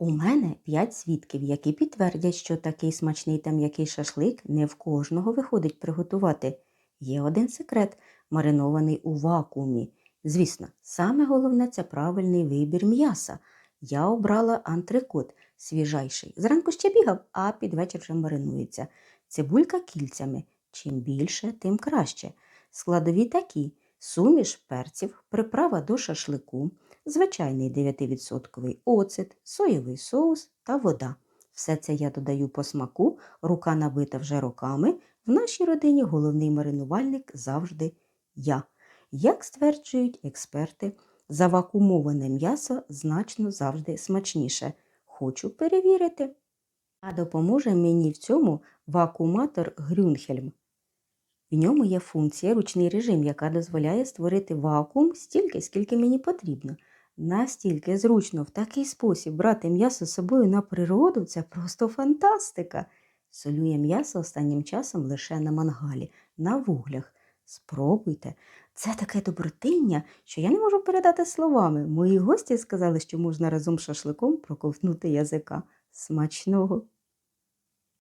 У мене п'ять свідків, які підтвердять, що такий смачний та м'який шашлик не в кожного виходить приготувати. Є один секрет маринований у вакуумі. Звісно, саме головне це правильний вибір м'яса. Я обрала антрикот свіжайший. Зранку ще бігав, а під вечір вже маринується. Цибулька кільцями. Чим більше, тим краще. Складові такі: суміш перців, приправа до шашлику, звичайний 9% оцет, соєвий соус та вода. Все це я додаю по смаку, рука набита вже роками. В нашій родині головний маринувальник завжди я. Як стверджують експерти, завакумоване м'ясо значно завжди смачніше. Хочу перевірити. А допоможе мені в цьому вакууматор Грюнхельм. В ньому є функція ручний режим, яка дозволяє створити вакуум стільки, скільки мені потрібно. Настільки зручно в такий спосіб брати м'ясо з собою на природу це просто фантастика. Солює м'ясо останнім часом лише на мангалі, на вуглях. Спробуйте. Це таке добротиння, що я не можу передати словами. Мої гості сказали, що можна разом з шашликом проковтнути язика. Смачного!